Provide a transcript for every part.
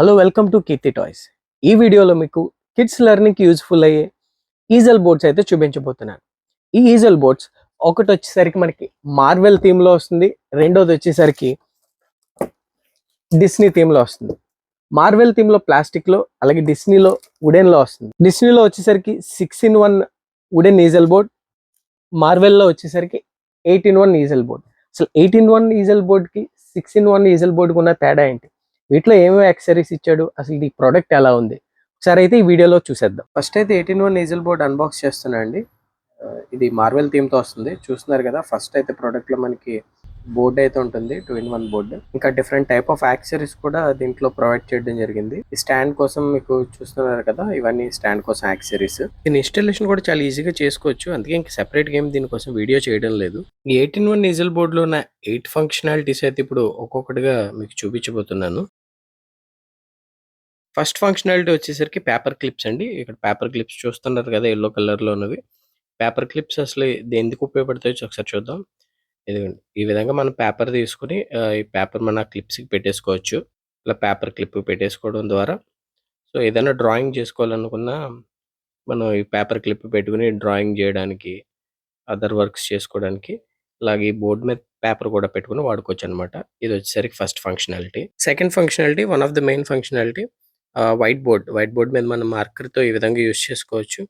Hello welcome to Keerthi toys ఈ వీడియోలో మీకు కిడ్స్ లెర్నింగ్కి యూజ్ఫుల్ అయ్యే ఈజల్ బోర్డ్స్ అయితే చూపించబోతున్నాను. ఈ ఈజల్ బోర్డ్స్ ఒకటి వచ్చేసరికి మనకి మార్వెల్ థీమ్లో వస్తుంది. రెండోది వచ్చేసరికి డిస్నీ థీమ్లో వస్తుంది. మార్వెల్ థీమ్లో ప్లాస్టిక్లో అలాగే డిస్నీలో వుడెన్లో వస్తుంది. డిస్నీలో వచ్చేసరికి six in one wooden easel board మార్వెల్లో వచ్చేసరికి eight in one easel board అసలు ఎయిట్ ఇన్ వన్ ఈజల్ బోర్డ్కి సిక్స్ ఇన్ వన్ ఈజల్ బోర్డ్కి ఉన్న తేడా ఏంటి? వీటిలో ఏమేమి యాక్సరీస్ ఇచ్చాడు? అసలు ఈ ప్రోడక్ట్ ఎలా ఉంది? ఒకసారి అయితే ఈ వీడియోలో చూసేద్దాం. ఫస్ట్ అయితే eighteen one easel board unbox చేస్తున్నా అండి. ఇది మార్వెల్ థీమ్తో వస్తుంది. చూస్తున్నారు కదా ఫస్ట్ అయితే ప్రోడక్ట్లో మనకి బోర్డ్ అయితే ఉంటుంది టూ ఇన్ వన్ బోర్డు ఇంకా డిఫరెంట్ టైప్ ఆఫ్ యాక్సరీస్ కూడా దీంట్లో ప్రొవైడ్ చేయడం జరిగింది. ఈ స్టాండ్ కోసం మీకు చూస్తున్నారు కదా ఇవన్నీ స్టాండ్ కోసం యాక్సరీస్ దీని ఇన్స్టాలేషన్ కూడా చాలా ఈజీగా చేసుకోవచ్చు. అందుకే ఇంకా సెపరేట్ గేమ్ దీనికోసం వీడియో చేయడం లేదు. ఈ ఎయిటీన్ వన్ ఈజల్ బోర్డ్లో ఉన్న ఎయిట్ ఫంక్షనాలిటీస్ అయితే ఇప్పుడు ఒక్కొక్కటిగా మీకు చూపించబోతున్నాను. ఫస్ట్ ఫంక్షనాలిటీ వచ్చేసరికి పేపర్ క్లిప్స్ అండి. ఇక్కడ పేపర్ క్లిప్స్ చూస్తున్నారు కదా ఎల్లో కలర్లో ఉన్నవి. పేపర్ క్లిప్స్ అసలు ఇది ఎందుకు ఉపయోగపడతాయో ఒకసారి చూద్దాం. ఇదిగోండి. ఈ విధంగా మనం పేపర్ తీసుకుని ఈ పేపర్ మన క్లిప్స్కి పెట్టేసుకోవచ్చు. ఇలా పేపర్ క్లిప్ పెట్టేసుకోవడం ద్వారా. సో ఏదైనా డ్రాయింగ్ చేసుకోవాలనుకున్నా మనం ఈ పేపర్ క్లిప్ పెట్టుకుని డ్రాయింగ్ చేయడానికి అదర్ వర్క్స్ చేసుకోవడానికి అలాగే ఈ బోర్డు మీద పేపర్ కూడా పెట్టుకుని వాడుకోవచ్చు అనమాట ఇది వచ్చేసరికి first functionality. Second functionality one of the main functionality. White board white board మీద మనం మార్కర్తో ఈ విధంగా యూస్ చేసుకోవచ్చు.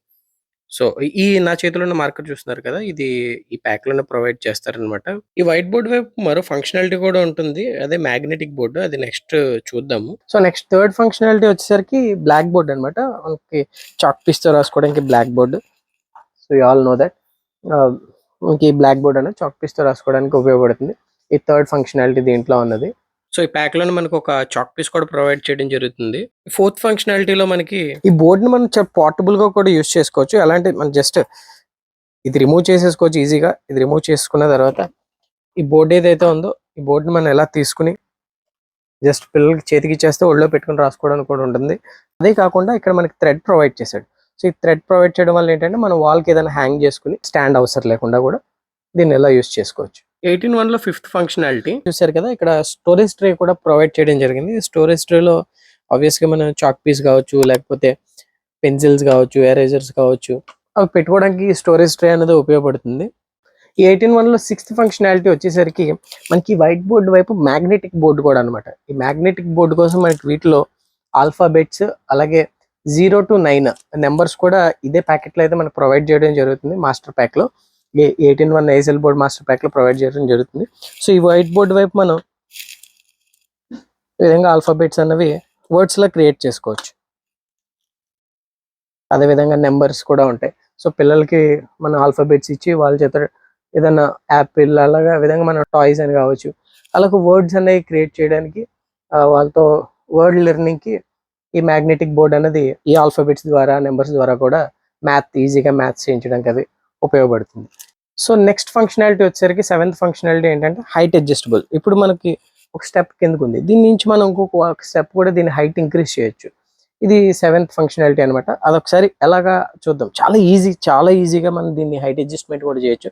సో ఈ నా చేతిలో ఉన్న మార్కర్ చూస్తున్నారు కదా? ఇది ఈ ప్యాక్లోనే ప్రొవైడ్ చేస్తారనమాట ఈ వైట్ బోర్డ్ వైపు మరో ఫంక్షనాలిటీ కూడా ఉంటుంది. అదే మ్యాగ్నెటిక్ బోర్డు అది నెక్స్ట్ చూద్దాము. సో నెక్స్ట్ థర్డ్ ఫంక్షనాలిటీ వచ్చేసరికి బ్లాక్ బోర్డ్ అనమాట మనకి చాక్ పీస్తో రాసుకోవడానికి black board so you all know that మనకి బ్లాక్ బోర్డ్ అనేది చాక్ పీస్తో రాసుకోవడానికి ఉపయోగపడుతుంది. ఈ థర్డ్ ఫంక్షనాలిటీ దీంట్లో ఉన్నది. సో ఈ ప్యాక్లోనే మనకు ఒక చాక్ పీస్ కూడా ప్రొవైడ్ చేయడం జరుగుతుంది. ఫోర్త్ ఫంక్షనాలిటీలో మనకి ఈ బోర్డ్ని మనం పోర్టబుల్గా కూడా యూస్ చేసుకోవచ్చు. ఎలాంటి మనం జస్ట్ ఇది రిమూవ్ చేసేసుకోవచ్చు ఈజీగా. ఇది రిమూవ్ చేసుకున్న తర్వాత ఈ బోర్డు ఏదైతే ఉందో ఈ బోర్డు ని మనం ఎలా తీసుకుని జస్ట్ పిల్లలకి చేతికి ఇచ్చేస్తే ఒళ్ళో పెట్టుకుని రాసుకోవడానికి కూడా ఉంటుంది. అదే కాకుండా ఇక్కడ మనకి థ్రెడ్ ప్రొవైడ్ చేశాడు. సో ఈ థ్రెడ్ ప్రొవైడ్ చేయడం వల్ల ఏంటంటే మనం వాల్కి ఏదైనా హ్యాంగ్ చేసుకుని స్టాండ్ అవసరం లేకుండా కూడా దీన్ని ఎలా యూస్ చేసుకోవచ్చు. ఎయిటీన్ వన్లో ఫిఫ్త్ ఫంక్షనాలిటీ చూసారు కదా ఇక్కడ స్టోరేజ్ ట్రే కూడా ప్రొవైడ్ చేయడం జరిగింది. స్టోరేజ్ ట్రేలో ఆబ్వియస్గా మనం చాక్ పీస్ కావచ్చు లేకపోతే పెన్సిల్స్ కావచ్చు ఎరేజర్స్ కావచ్చు అవి పెట్టుకోవడానికి స్టోరేజ్ ట్రే అనేది ఉపయోగపడుతుంది. ఈ ఎయిటీన్ వన్లో సిక్స్త్ ఫంక్షనాలిటీ వచ్చేసరికి మనకి వైట్ బోర్డు వైపు మ్యాగ్నెటిక్ బోర్డు కూడా అన్నమాట. ఈ మ్యాగ్నెటిక్ బోర్డు కోసం మనకి వీటిలో ఆల్ఫాబెట్స్ అలాగే జీరో టు నైన్ నెంబర్స్ కూడా ఇదే ప్యాకెట్లో అయితే మనకు ప్రొవైడ్ చేయడం జరుగుతుంది master ప్యాక్లో. Eighteen one easel board master ప్యాక్లో provide చేయడం జరుగుతుంది. సో ఈ వైట్ బోర్డ్ వైపు మనం ఈ విధంగా ఆల్ఫాబెట్స్ అన్నవి వర్డ్స్లా క్రియేట్ చేసుకోవచ్చు. అదే విధంగా నెంబర్స్ కూడా ఉంటాయి. సో పిల్లలకి మనం ఆల్ఫాబెట్స్ ఇచ్చి వాళ్ళ చేత ఏదైనా యాపిల్ అలాగా విధంగా మనం టాయ్స్ అని కావచ్చు అలాగే వర్డ్స్ అనేవి క్రియేట్ చేయడానికి వాళ్ళతో వర్డ్ లెర్నింగ్కి ఈ మ్యాగ్నెటిక్ బోర్డ్ అనేది ఈ ఆల్ఫాబెట్స్ ద్వారా నెంబర్స్ ద్వారా కూడా మ్యాథ్ ఈజీగా మ్యాథ్స్ చేయించడానికి అది ఉపయోగపడుతుంది. సో నెక్స్ట్ ఫంక్షనాలిటీ వచ్చేసరికి సెవెంత్ ఫంక్షనాలిటీ ఏంటంటే హైట్ అడ్జస్టబుల్ ఇప్పుడు మనకి ఒక స్టెప్ కిందకు ఉంది దీని నుంచి మనం ఇంకొక స్టెప్ కూడా దీని హైట్ ఇంక్రీజ్ చేయొచ్చు. ఇది సెవెంత్ ఫంక్షనాలిటీ అనమాట అదొకసారి ఎలాగా చూద్దాం. చాలా ఈజీ చాలా ఈజీగా మనం దీన్ని హైట్ అడ్జస్ట్మెంట్ కూడా చేయొచ్చు.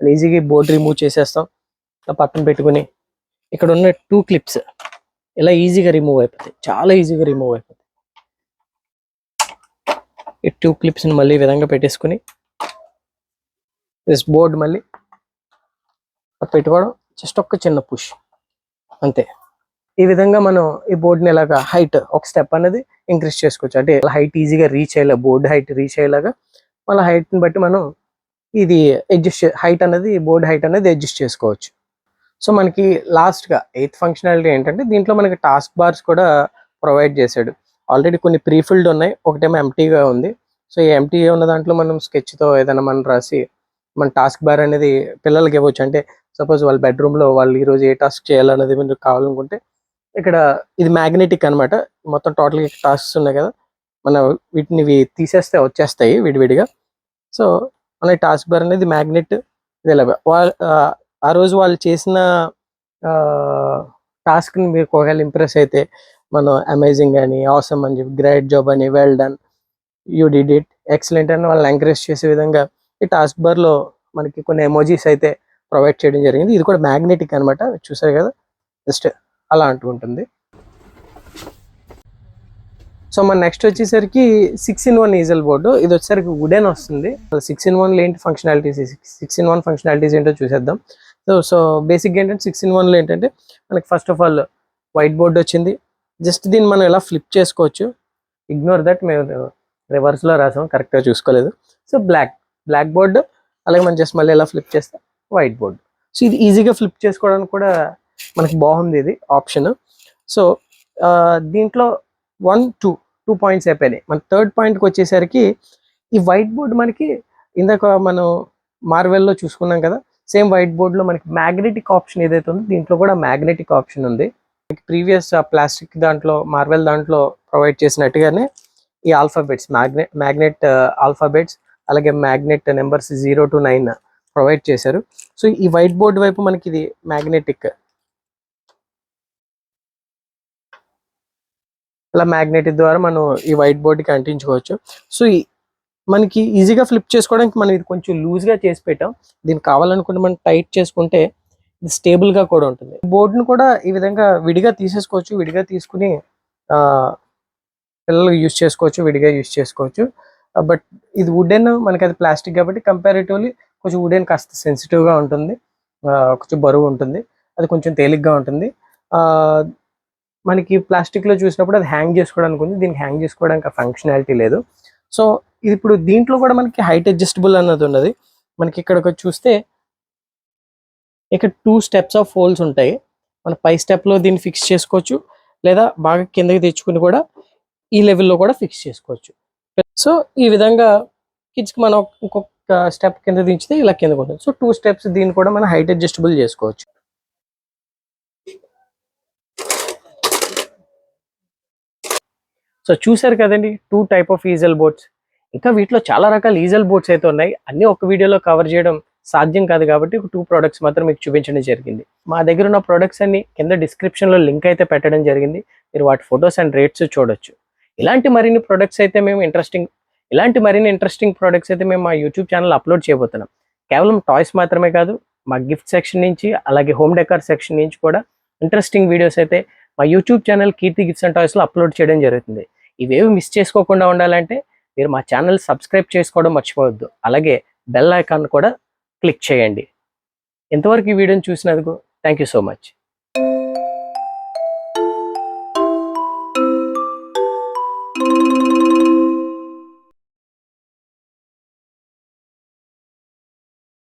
ఈజీగా బోర్డ్ రిమూవ్ చేసేస్తాం. పక్కన పెట్టుకుని ఇక్కడ ఉన్న టూ క్లిప్స్ ఇలా ఈజీగా రిమూవ్ అయిపోతాయి. చాలా ఈజీగా రిమూవ్ అయిపోతాయి. ఈ టూ క్లిప్స్ని మళ్ళీ విధంగా పెట్టేసుకుని దిస్ బోర్డ్ మళ్ళీ పెట్టుకోవడం జస్ట్ ఒక చిన్న పుష్ అంతే. ఈ విధంగా మనం ఈ బోర్డుని ఇలాగ హైట్ ఒక స్టెప్ అనేది ఇంక్రీజ్ చేసుకోవచ్చు. అంటే హైట్ ఈజీగా రీచ్ అయ్యేలా బోర్డ్ హైట్ రీచ్ అయ్యేలాగా మళ్ళీ హైట్ని ని బట్టి మనం ఇది అడ్జస్ట్ హైట్ అనేది బోర్డ్ హైట్ అనేది అడ్జస్ట్ చేసుకోవచ్చు. సో మనకి లాస్ట్గా ఎయిత్ ఫంక్షనాలిటీ ఏంటంటే దీంట్లో మనకి టాస్క్ బార్స్ కూడా ప్రొవైడ్ చేశాడు. ఆల్రెడీ కొన్ని ప్రీ ఫిల్డ్ ఉన్నాయి. ఒకటేమో ఎంటీగా ఉంది. సో ఈ ఎంటీ ఉన్న దాంట్లో మనం స్కెచ్తో తో ఏదైనా మనం రాసి మన టాస్క్ బార్ అనేది పిల్లలకి ఇవ్వచ్చు. అంటే సపోజ్ వాళ్ళ బెడ్రూమ్లో వాళ్ళు ఈరోజు ఏ టాస్క్ చేయాలనేది మీరు కావాలనుకుంటే ఇక్కడ ఇది మ్యాగ్నెటిక్ అన్నమాట. మొత్తం టోటల్ టాస్క్స్ ఉన్నాయి కదా. మన వీటిని ఇవి తీసేస్తే వచ్చేస్తాయి విడివిడిగా. సో మన టాస్క్ బార్ అనేది మ్యాగ్నెట్ ఇది ఇలా వాళ్ళ ఆ రోజు వాళ్ళు చేసిన టాస్క్ని మీరు ఒకవేళ ఇంప్రెస్ అయితే మనం అమేజింగ్ అని ఆసమ్ అని చెప్పి గ్రేట్ జాబ్ అని well done you did it excellent అని వాళ్ళని ఎంకరేజ్ చేసే విధంగా ఈ టాస్క్ బర్లో మనకి కొన్ని ఎమోజీస్ అయితే ప్రొవైడ్ చేయడం జరిగింది. ఇది కూడా మ్యాగ్నెటిక్ అనమాట చూసారు కదా? జస్ట్ అలా అంటూ ఉంటుంది. సో మన నెక్స్ట్ వచ్చేసరికి six in one easel board ఇది వచ్చేసరికి వుడెన్ వస్తుంది. సిక్స్ ఇన్ వన్ ఏంటి functionalities six in one functionalities ఏంటో చూసేద్దాం. సో సో బేసిక్గా ఏంటంటే సిక్స్ ఇన్ వన్లో ఏంటంటే మనకి first of all white board వచ్చింది. జస్ట్ దీన్ని మనం ఎలా ఫ్లిప్ చేసుకోవచ్చు? ఇగ్నోర్ దట్ మేము రివర్స్లో రాసాం. కరెక్ట్గా చూసుకోలేదు. సో బ్లాక్ బ్లాక్ బోర్డ్ అలాగే మనం జస్ట్ మళ్ళీ ఎలా ఫ్లిప్ చేస్తే వైట్ బోర్డ్ సో ఇది ఈజీగా ఫ్లిప్ చేసుకోవడానికి కూడా మనకి బాగుంది ఇది ఆప్షన్ సో దీంట్లో వన్ టూ టూ పాయింట్స్ అయిపోయినాయి. మన థర్డ్ పాయింట్కి వచ్చేసరికి ఈ వైట్ బోర్డ్ మనకి ఇందాక మనం మార్వెల్లో చూసుకున్నాం కదా సేమ్ వైట్ బోర్డ్లో మనకి మ్యాగ్నెటిక్ ఆప్షన్ ఏదైతే ఉందో దీంట్లో కూడా మ్యాగ్నెటిక్ ఆప్షన్ ఉంది. ప్రీవియస్ ప్లాస్టిక్ దాంట్లో మార్వెల్ దాంట్లో ప్రొవైడ్ చేసినట్టుగానే ఈ ఆల్ఫాబెట్స్ మ్యాగ్నెట్ మ్యాగ్నెట్ ఆల్ఫాబెట్స్ అలాగే magnet numbers zero to nine provide చేశారు. సో ఈ వైట్ బోర్డు వైపు మనకి ఇది మ్యాగ్నెటిక్. అలా మ్యాగ్నెటిక్ ద్వారా మనం ఈ వైట్ బోర్డ్కి అంటించుకోవచ్చు సో మనకి ఈజీగా ఫ్లిప్ చేసుకోవడానికి మనం ఇది కొంచెం లూజ్గా చేసి పెట్టాం. దీనికి కావాలనుకుంటే మనం టైట్ చేసుకుంటే ఇది స్టేబుల్గా కూడా ఉంటుంది. బోర్డును కూడా ఈ విధంగా విడిగా తీసేసుకోవచ్చు విడిగా తీసుకుని పిల్లలు యూజ్ చేసుకోవచ్చు విడిగా యూజ్ చేసుకోవచ్చు. బట్ ఇది వుడెన్ మనకి అది ప్లాస్టిక్ కాబట్టి కంపారిటివ్లీ కొంచెం వుడెన్ కాస్త సెన్సిటివ్గా ఉంటుంది. కొంచెం బరువు ఉంటుంది. అది కొంచెం తేలిగ్గా ఉంటుంది. మనకి ప్లాస్టిక్లో చూసినప్పుడు అది హ్యాంగ్ చేసుకోవడానికి ఉంది. దీనికి హ్యాంగ్ చేసుకోవడానికి ఫంక్షనాలిటీ లేదు. సో ఇది ఇప్పుడు దీంట్లో కూడా మనకి హైట్ అడ్జస్టబుల్ అన్నది ఉన్నది. మనకి ఇక్కడ చూస్తే ఇక్కడ టూ స్టెప్స్ ఆఫ్ హోల్స్ ఉంటాయి. మన పై స్టెప్లో దీన్ని ఫిక్స్ చేసుకోవచ్చు. లేదా బాగా కిందకి తెచ్చుకుని కూడా ఈ లెవెల్లో కూడా ఫిక్స్ చేసుకోవచ్చు. సో ఈ విధంగా కిడ్స్కి మనం ఇంకొక స్టెప్ కింద దించితే ఇలా కిందకు ఉంటుంది సో టూ స్టెప్స్ దీన్ని కూడా మనం హైట్ అడ్జస్టబుల్ చేసుకోవచ్చు. సో చూసారు కదండి two type of easel boards. ఇంకా వీటిలో చాలా రకాల ఈజల్ బోట్స్ అయితే ఉన్నాయి. అన్ని ఒక వీడియోలో కవర్ చేయడం సాధ్యం కాదు కాబట్టి టూ ప్రోడక్ట్స్ మాత్రం మీకు చూపించడం జరిగింది. మా దగ్గర ఉన్న ప్రోడక్ట్స్ అన్ని కింద డిస్క్రిప్షన్లో లో లింక్ అయితే పెట్టడం జరిగింది. మీరు వాటి ఫొటోస్ అండ్ రేట్స్ చూడొచ్చు. ఇలాంటి మరిన్ని ప్రొడక్ట్స్ అయితే మేము ఇంట్రెస్టింగ్ ఇలాంటి మరిన్ని ఇంట్రెస్టింగ్ ప్రొడక్ట్స్ అయితే మేము మా యూట్యూబ్ ఛానల్ అప్లోడ్ చేయబోతున్నాం. కేవలం టాయ్స్ మాత్రమే కాదు మా గిఫ్ట్ సెక్షన్ నుంచి అలాగే హోమ్ డెకర్ సెక్షన్ నుంచి కూడా ఇంట్రెస్టింగ్ వీడియోస్ అయితే మా YouTube channel Keerthi gifts and టాయ్స్లో upload చేయడం జరుగుతుంది. ఇవేవి మిస్ చేసుకోకుండా ఉండాలంటే మీరు మా ఛానల్ సబ్స్క్రైబ్ చేసుకోవడం మర్చిపోవద్దు. అలాగే బెల్ ఐకాన్ కూడా క్లిక్ చేయండి. ఇంతవరకు ఈ వీడియోని చూసినందుకు థ్యాంక్ యూ సో మచ్